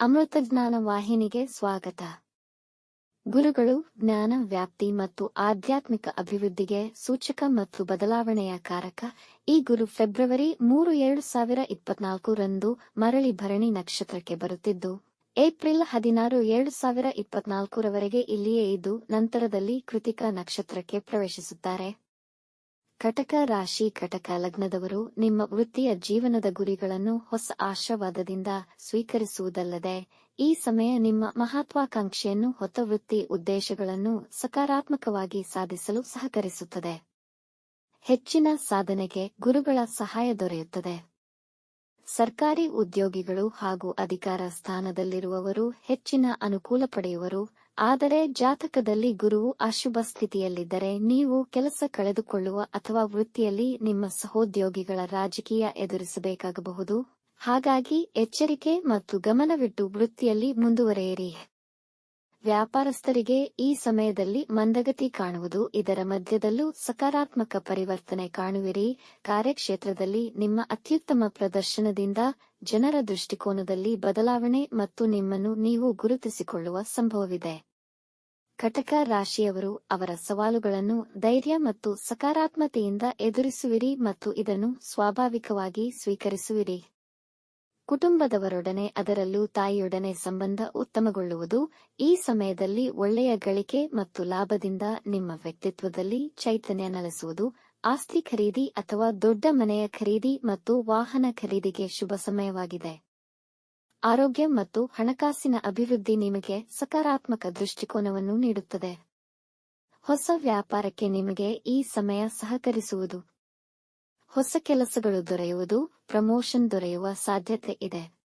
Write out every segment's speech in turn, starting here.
ಅಮೃತಜ್ಞಾನ ವಾಹಿನಿಗೆ ಸ್ವಾಗತ. ಗುರುಗಳು, ಜ್ಞಾನ, ವ್ಯಾಪ್ತಿ ಮತ್ತು ಆಧ್ಯಾತ್ಮಿಕ ಅಭಿವೃದ್ಧಿಗೆ ಸೂಚಕ ಮತ್ತು ಬದಲಾವಣೆಯ ಕಾರಕ ಈ ಗುರು ಫೆಬ್ರವರಿ ಮೂರು ಎರಡು ಸಾವಿರ ಇಪ್ಪತ್ನಾಲ್ಕು ರಂದು ಮರಳಿ ಭರಣಿ ನಕ್ಷತ್ರಕ್ಕೆ ಬರುತ್ತಿದ್ದು, ಏಪ್ರಿಲ್ ಹದಿನಾರು ಎರಡು ಸಾವಿರ ಇಪ್ಪತ್ನಾಲ್ಕರವರೆಗೆ ಇಲ್ಲಿಯೇ ಇದ್ದು ನಂತರದಲ್ಲಿ ಕೃತಿಕ ನಕ್ಷತ್ರಕ್ಕೆ ಪ್ರವೇಶಿಸುತ್ತಾರೆ. ಕಟಕ ರಾಶಿ ಕಟಕ ಲಗ್ನದವರು, ನಿಮ್ಮ ವೃತ್ತಿಯ ಜೀವನದ ಗುರಿಗಳನ್ನು ಹೊಸ ಆಶಾವಾದದಿಂದ ಸ್ವೀಕರಿಸುವುದಲ್ಲದೆ, ಈ ಸಮಯ ನಿಮ್ಮ ಮಹತ್ವಾಕಾಂಕ್ಷೆಯನ್ನು ಹೊತ್ತ ವೃತ್ತಿ ಉದ್ದೇಶಗಳನ್ನು ಸಕಾರಾತ್ಮಕವಾಗಿ ಸಾಧಿಸಲು ಸಹಕರಿಸುತ್ತದೆ. ಹೆಚ್ಚಿನ ಸಾಧನೆಗೆ ಗುರುಗಳ ಸಹಾಯ ದೊರೆಯುತ್ತದೆ. ಸರ್ಕಾರಿ ಉದ್ಯೋಗಿಗಳು ಹಾಗೂ ಅಧಿಕಾರ ಸ್ಥಾನದಲ್ಲಿರುವವರು, ಹೆಚ್ಚಿನ ಅನುಕೂಲ ಪಡೆಯುವರು ಆದರೆ ಜಾತಕದಲ್ಲಿ ಗುರುವು ಅಶುಭ ಸ್ಥಿತಿಯಲ್ಲಿದ್ದರೆ ನೀವು ಕೆಲಸ ಕಳೆದುಕೊಳ್ಳುವ ಅಥವಾ ವೃತ್ತಿಯಲ್ಲಿ ನಿಮ್ಮ ಸಹೋದ್ಯೋಗಿಗಳ ರಾಜಕೀಯ ಎದುರಿಸಬೇಕಾಗಬಹುದು. ಹಾಗಾಗಿ ಎಚ್ಚರಿಕೆ ಮತ್ತು ಗಮನವಿಟ್ಟು ವೃತ್ತಿಯಲ್ಲಿ ಮುಂದುವರೆಯಿರಿ. ವ್ಯಾಪಾರಸ್ಥರಿಗೆ ಈ ಸಮಯದಲ್ಲಿ ಮಂದಗತಿ ಕಾಣುವುದು, ಇದರ ಮಧ್ಯದಲ್ಲೂ ಸಕಾರಾತ್ಮಕ ಪರಿವರ್ತನೆ ಕಾಣುವಿರಿ. ಕಾರ್ಯಕ್ಷೇತ್ರದಲ್ಲಿ ನಿಮ್ಮ ಅತ್ಯುತ್ತಮ ಪ್ರದರ್ಶನದಿಂದ ಜನರ ದೃಷ್ಟಿಕೋನದಲ್ಲಿ ಬದಲಾವಣೆ ಮತ್ತು ನಿಮ್ಮನ್ನು ನೀವು ಗುರುತಿಸಿಕೊಳ್ಳುವ ಸಂಭವವಿದೆ. ಕಟಕ ರಾಶಿಯವರು ಅವರ ಸವಾಲುಗಳನ್ನು ಧೈರ್ಯ ಮತ್ತು ಸಕಾರಾತ್ಮತೆಯಿಂದ ಎದುರಿಸುವಿರಿ ಮತ್ತು ಇದನ್ನು ಸ್ವಾಭಾವಿಕವಾಗಿ ಸ್ವೀಕರಿಸುವಿರಿ. ಕುಟುಂಬದವರೊಡನೆ ಅದರಲ್ಲೂ ತಾಯಿಯೊಡನೆ ಸಂಬಂಧ ಉತ್ತಮಗೊಳ್ಳುವುದು ಈ ಸಮಯದಲ್ಲಿ ಒಳ್ಳೆಯ ಗಳಿಕೆ ಮತ್ತು ಲಾಭದಿಂದ ನಿಮ್ಮ ವ್ಯಕ್ತಿತ್ವದಲ್ಲಿ ಚೈತನ್ಯ ನೆಲೆಸುವುದು, ಆಸ್ತಿ ಖರೀದಿ ಅಥವಾ ದೊಡ್ಡ ಮನೆಯ ಖರೀದಿ ಮತ್ತು ವಾಹನ ಖರೀದಿಗೆ ಶುಭ ಸಮಯವಾಗಿದೆ. ಆರೋಗ್ಯ ಮತ್ತು ಹಣಕಾಸಿನ ಅಭಿವೃದ್ಧಿ ನಿಮಗೆ ಸಕಾರಾತ್ಮಕ ದೃಷ್ಟಿಕೋನವನ್ನು ನೀಡುತ್ತದೆ. ಹೊಸ ವ್ಯಾಪಾರಕ್ಕೆ ನಿಮಗೆ ಈ ಸಮಯ ಸಹಕರಿಸುವುದು. ಹೊಸ ಕೆಲಸಗಳು ದೊರೆಯುವುದು, ಪ್ರಮೋಷನ್ ದೊರೆಯುವ ಸಾಧ್ಯತೆ ಇದೆ.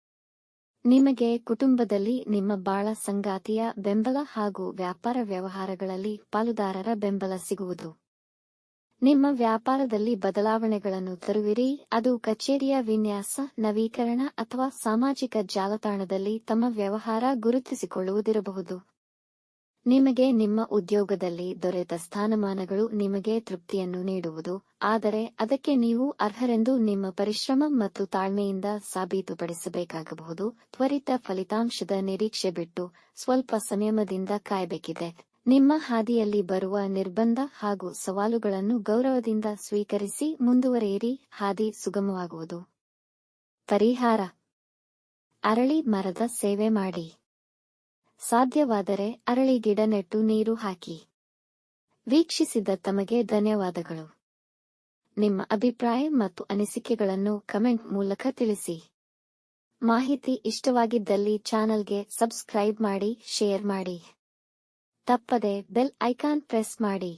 ನಿಮಗೆ ಕುಟುಂಬದಲ್ಲಿ ನಿಮ್ಮ ಬಾಳ ಸಂಗಾತಿಯ ಬೆಂಬಲ ಹಾಗೂ ವ್ಯಾಪಾರ ವ್ಯವಹಾರಗಳಲ್ಲಿ ಪಾಲುದಾರರ ಬೆಂಬಲ ಸಿಗುವುದು. ನಿಮ್ಮ ವ್ಯಾಪಾರದಲ್ಲಿ ಬದಲಾವಣೆಗಳನ್ನು ತರುವಿರಿ. ಅದು ಕಚೇರಿಯ ವಿನ್ಯಾಸ, ನವೀಕರಣ ಅಥವಾ ಸಾಮಾಜಿಕ ಜಾಲತಾಣದಲ್ಲಿ ತಮ್ಮ ವ್ಯವಹಾರ ಗುರುತಿಸಿಕೊಳ್ಳುವುದಿರಬಹುದು. ನಿಮಗೆ ನಿಮ್ಮ ಉದ್ಯೋಗದಲ್ಲಿ ದೊರೆತ ಸ್ಥಾನಮಾನಗಳು ನಿಮಗೆ ತೃಪ್ತಿಯನ್ನು ನೀಡುವುದು. ಆದರೆ ಅದಕ್ಕೆ ನೀವು ಅರ್ಹರೆಂದು ನಿಮ್ಮ ಪರಿಶ್ರಮ ಮತ್ತು ತಾಳ್ಮೆಯಿಂದ ಸಾಬೀತುಪಡಿಸಬೇಕಾಗಬಹುದು. ತ್ವರಿತ ಫಲಿತಾಂಶದ ನಿರೀಕ್ಷೆ ಬಿಟ್ಟು ಸ್ವಲ್ಪ ಸಂಯಮದಿಂದ ಕಾಯಬೇಕಿದೆ. ನಿಮ್ಮ ಹಾದಿಯಲ್ಲಿ ಬರುವ ನಿರ್ಬಂಧ ಹಾಗೂ ಸವಾಲುಗಳನ್ನು ಗೌರವದಿಂದ ಸ್ವೀಕರಿಸಿ ಮುಂದುವರೆಯಿರಿ. ಹಾದಿ ಸುಗಮವಾಗುವುದು. ಪರಿಹಾರ. ಅರಳಿ ಮರದ ಸೇವೆ ಮಾಡಿ. ಸಾಧ್ಯವಾದರೆ ಅರಳಿ ಗಿಡ ನೆಟ್ಟು ನೀರು ಹಾಕಿ. ವೀಕ್ಷಿಸಿದ ತಮಗೆ ಧನ್ಯವಾದಗಳು. ನಿಮ್ಮ ಅಭಿಪ್ರಾಯ ಮತ್ತು ಅನಿಸಿಕೆಗಳನ್ನು ಕಮೆಂಟ್ ಮೂಲಕ ತಿಳಿಸಿ. ಮಾಹಿತಿ ಇಷ್ಟವಾಗಿದ್ದಲ್ಲಿ ಚಾನಲ್ಗೆ ಸಬ್ಸ್ಕ್ರೈಬ್ ಮಾಡಿ, ಶೇರ್ ಮಾಡಿ. ತಪ್ಪದೆ ಬೆಲ್ ಐಕಾನ್ ಪ್ರೆಸ್ ಮಾಡಿ.